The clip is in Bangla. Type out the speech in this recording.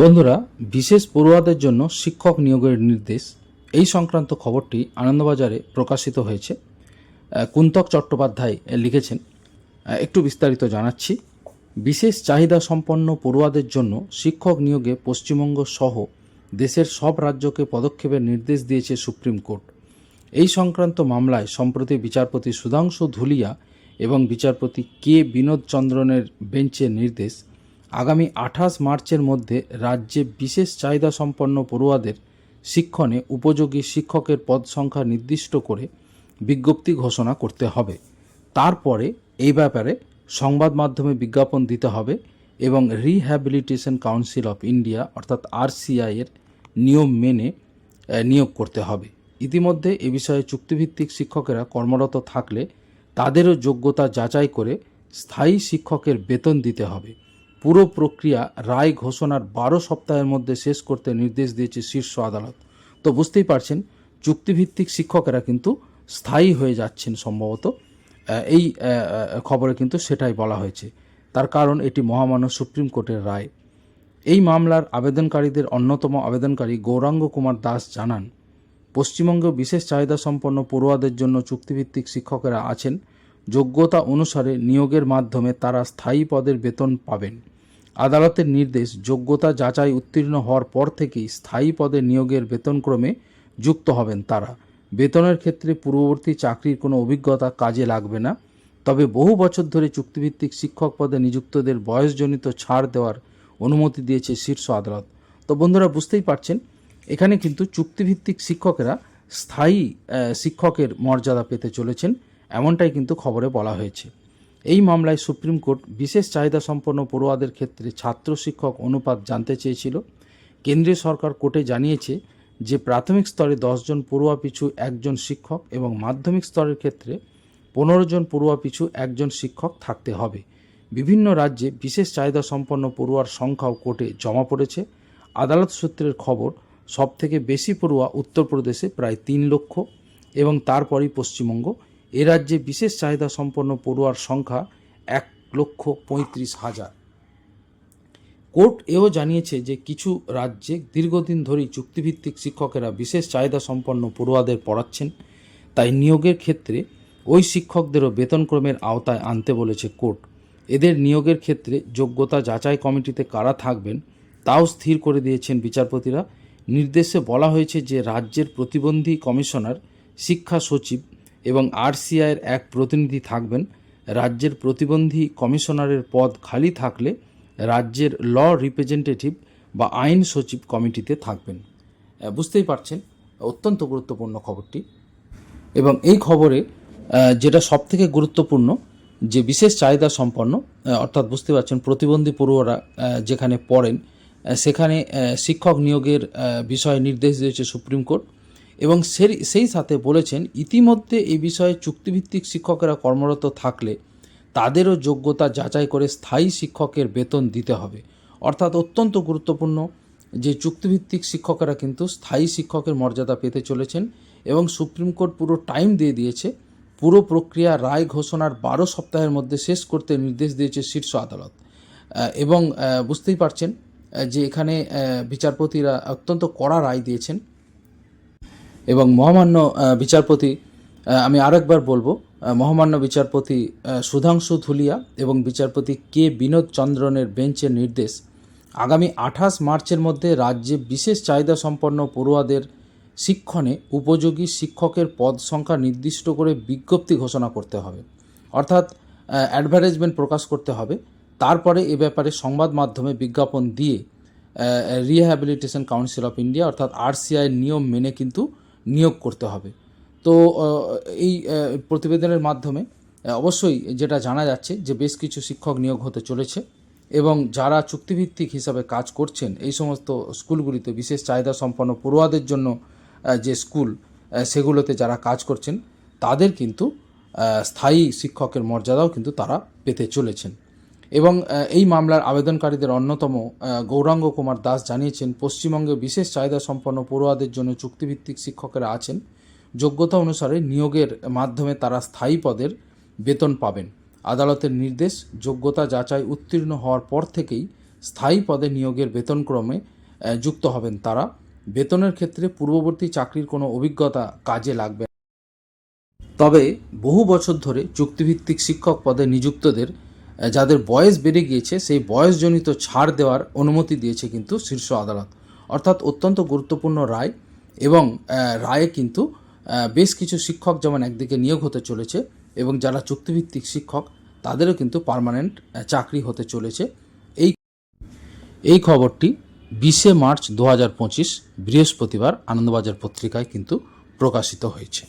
বন্ধুরা, বিশেষ পড়ুয়াদের জন্য শিক্ষক নিয়োগের নির্দেশ। এই সংক্রান্ত খবরটি আনন্দবাজারে প্রকাশিত হয়েছে। কুন্তক চট্টোপাধ্যায় লিখেছেন। একটু বিস্তারিত জানাচ্ছি। বিশেষ চাহিদা সম্পন্ন পড়ুয়াদের জন্য শিক্ষক নিয়োগে পশ্চিমবঙ্গ সহ দেশের সব রাজ্যকে পদক্ষেপের নির্দেশ দিয়েছে সুপ্রিম কোর্ট। এই সংক্রান্ত মামলায় সম্প্রতি বিচারপতি সুধাংশু ধুলিয়া এবং বিচারপতি কে বিনোদ চন্দ্রনের বেঞ্চের নির্দেশ আগামী আঠাশ মার্চের মধ্যে রাজ্যে বিশেষ চাহিদা সম্পন্ন পড়ুয়াদের শিক্ষণে উপযোগী শিক্ষকের পদ সংখ্যা নির্দিষ্ট করে বিজ্ঞপ্তি ঘোষণা করতে হবে। তারপরে এই ব্যাপারে সংবাদ মাধ্যমে বিজ্ঞাপন দিতে হবে এবং রিহ্যাবিলিটেশন কাউন্সিল অফ ইন্ডিয়া অর্থাৎ আরসিআই এর নিয়ম মেনে নিয়োগ করতে হবে। ইতিমধ্যে এ বিষয়ে চুক্তিভিত্তিক শিক্ষকেরা কর্মরত থাকলে তাদেরও যোগ্যতা যাচাই করে স্থায়ী শিক্ষকের বেতন দিতে হবে। পুরো প্রক্রিয়া রায় ঘোষণার বারো সপ্তাহের মধ্যে শেষ করতে নির্দেশ দিয়েছে শীর্ষ আদালত। তো বুঝতেই পারছেন, চুক্তিভিত্তিক শিক্ষকেরা কিন্তু স্থায়ী হয়ে যাচ্ছেন সম্ভবত। এই খবরে কিন্তু সেটাই বলা হয়েছে। তার কারণ এটি মহামান্য সুপ্রিম কোর্টের রায়। এই মামলার আবেদনকারীদের অন্যতম আবেদনকারী গৌরাঙ্গ কুমার দাস জানান, পশ্চিমবঙ্গে বিশেষ চাহিদা সম্পন্ন পড়ুয়াদের জন্য চুক্তিভিত্তিক শিক্ষকেরা আছেন। যোগ্যতা অনুসারে নিয়োগের মাধ্যমে তারা স্থায়ী পদের বেতন পাবেন। আদালতের নির্দেশ যোগ্যতা যাচাই উত্তীর্ণ হওয়ার পর থেকেই স্থায়ী পদে নিয়োগের বেতনক্রমে যুক্ত হবেন তারা। বেতনের ক্ষেত্রে পূর্ববর্তী চাকরির কোনো অভিজ্ঞতা কাজে লাগবে না। তবে বহু বছর ধরে চুক্তিভিত্তিক শিক্ষক পদে নিযুক্তদের বয়সজনিত ছাড় দেওয়ার অনুমতি দিয়েছে শীর্ষ আদালত। তো বন্ধুরা, বুঝতেই পারছেন, এখানে কিন্তু চুক্তিভিত্তিক শিক্ষকেরা স্থায়ী শিক্ষকের মর্যাদা পেতে চলেছেন, এমনটাই কিন্তু খবরে বলা হয়েছে। এই মামলায় সুপ্রিম কোর্ট বিশেষ চাহিদা সম্পন্ন পড়ুয়াদের ক্ষেত্রে ছাত্র শিক্ষক অনুপাত জানতে চেয়েছিল। কেন্দ্রীয় সরকার কোর্টে জানিয়েছে যে প্রাথমিক স্তরে দশজন পড়ুয়া পিছু একজন শিক্ষক এবং মাধ্যমিক স্তরের ক্ষেত্রে পনেরো জন পড়ুয়া পিছু একজন শিক্ষক থাকতে হবে। বিভিন্ন রাজ্যে বিশেষ চাহিদা সম্পন্ন পড়ুয়ার সংখ্যাও কোর্টে জমা পড়েছে। আদালত সূত্রের খবর, সবথেকে বেশি পড়ুয়া উত্তরপ্রদেশে প্রায় তিন লক্ষ এবং তারপরই পশ্চিমবঙ্গ এ রাজ্যে বিশেষ চাহিদা সম্পন্ন পড়ুয়ার সংখ্যা এক লক্ষ পঁয়ত্রিশ হাজার। কোর্ট এও জানিয়েছে যে কিছু রাজ্যে দীর্ঘদিন ধরেই চুক্তিভিত্তিক শিক্ষকেরা বিশেষ চাহিদা সম্পন্ন পড়ুয়াদের পড়াচ্ছেন, তাই নিয়োগের ক্ষেত্রে ওই শিক্ষকদেরও বেতনক্রমের আওতায় আনতে বলেছে কোর্ট। এদের নিয়োগের ক্ষেত্রে যোগ্যতা যাচাই কমিটিতে কারা থাকবেন, তাও স্থির করে দিয়েছেন বিচারপতিরা। নির্দেশে বলা হয়েছে যে রাজ্যের প্রতিবন্ধী কমিশনার, শিক্ষা সচিব এবং আরসিআইয়ের এক প্রতিনিধি থাকবেন। রাজ্যের প্রতিবন্ধী কমিশনারের পদ খালি থাকলে রাজ্যের ল রিপ্রেজেন্টেটিভ বা আইন সচিব কমিটিতে থাকবেন। বুঝতেই পারছেন, অত্যন্ত গুরুত্বপূর্ণ খবরটি। এবং এই খবরে যেটা সবথেকে গুরুত্বপূর্ণ, যে বিশেষ চাহিদা সম্পন্ন অর্থাৎ বুঝতে পারছেন প্রতিবন্ধী পড়ুয়ারা যেখানে পড়েন সেখানে শিক্ষক নিয়োগের বিষয়ে নির্দেশ দিয়েছে সুপ্রিম কোর্ট। এবং সেই সাথে বলেছেন, ইতিমধ্যে এই বিষয়ে চুক্তিভিত্তিক শিক্ষকেরা কর্মরত থাকলে তাদেরও যোগ্যতা যাচাই করে স্থায়ী শিক্ষকের বেতন দিতে হবে। অর্থাৎ অত্যন্ত গুরুত্বপূর্ণ যে চুক্তিভিত্তিক শিক্ষকেরা কিন্তু স্থায়ী শিক্ষকের মর্যাদা পেতে চলেছেন এবং সুপ্রিম কোর্ট পুরো টাইম দিয়ে দিয়েছে, পুরো প্রক্রিয়া রায় ঘোষণার বারো সপ্তাহের মধ্যে শেষ করতে নির্দেশ দিয়েছে শীর্ষ আদালত। এবং বুঝতেই পারছেন যে এখানে বিচারপতিরা অত্যন্ত কড়া রায় দিয়েছেন। এবং মহামান্য বিচারপতি আমি আরেকবার বলব মহামান্য বিচারপতি সুধাংশু ধুলিয়া এবং বিচারপতি কে বিনোদ চন্দ্রনের বেঞ্চের নির্দেশ, আগামী আঠাশ মার্চের মধ্যে রাজ্যে বিশেষ চাহিদা সম্পন্ন পড়ুয়াদের শিক্ষণে উপযোগী শিক্ষকের পদ সংখ্যা নির্দিষ্ট করে বিজ্ঞপ্তি ঘোষণা করতে হবে। অর্থাৎ অ্যাডভার্টাইজমেন্ট প্রকাশ করতে হবে। তারপরে এ ব্যাপারে সংবাদ মাধ্যমে বিজ্ঞাপন দিয়ে রিহ্যাবিলিটেশন কাউন্সিল অফ ইন্ডিয়া অর্থাৎ আরসিআই নিয়ম মেনে কিন্তু নিয়োগ করতে হবে। তো এই প্রতিবেদনের মাধ্যমে অবশ্যই যেটা জানা যাচ্ছে যে বেশ কিছু শিক্ষক নিয়োগ হতে চলেছে এবং যারা চুক্তিভিত্তিক হিসাবে কাজ করছেন, এই সমস্ত স্কুলগুলিতে বিশেষ চাহিদা সম্পন্ন পড়ুয়াদের জন্য যে স্কুল সেগুলোতে যারা কাজ করছেন, তাদের কিন্তু স্থায়ী শিক্ষকের মর্যাদাও কিন্তু তারা পেতে চলেছেন। এবং এই মামলার আবেদনকারীদের অন্যতম গৌরাঙ্গ কুমার দাস জানিয়েছেন, পশ্চিমবঙ্গে বিশেষ চাহিদা সম্পন্ন পড়ুয়াদের জন্য চুক্তিভিত্তিক শিক্ষকেরা আছেন। যোগ্যতা অনুসারে নিয়োগের মাধ্যমে তারা স্থায়ী পদের বেতন পাবেন। আদালতের নির্দেশ, যোগ্যতা যাচাই উত্তীর্ণ হওয়ার পর থেকেই স্থায়ী পদে নিয়োগের বেতনক্রমে যুক্ত হবেন তারা। বেতনের ক্ষেত্রে পূর্ববর্তী চাকরির কোনো অভিজ্ঞতা কাজে লাগবে। তবে বহু বছর ধরে চুক্তিভিত্তিক শিক্ষক পদে নিযুক্তদের যাদের বয়স বেড়ে গিয়েছে, সেই বয়সজনিত ছাড় দেওয়ার অনুমতি দিয়েছে কিন্তু শীর্ষ আদালত। অর্থাৎ অত্যন্ত গুরুত্বপূর্ণ রায় এবং রায়ে কিন্তু বেশ কিছু শিক্ষক যেমন একদিকে নিয়োগ হতে চলেছে এবং যারা চুক্তিভিত্তিক শিক্ষক, তাদেরও কিন্তু পার্মানেন্ট চাকরি হতে চলেছে। এই এই খবরটি বিশে মার্চ দু হাজার পঁচিশ বৃহস্পতিবার আনন্দবাজার পত্রিকায় কিন্তু প্রকাশিত হয়েছে।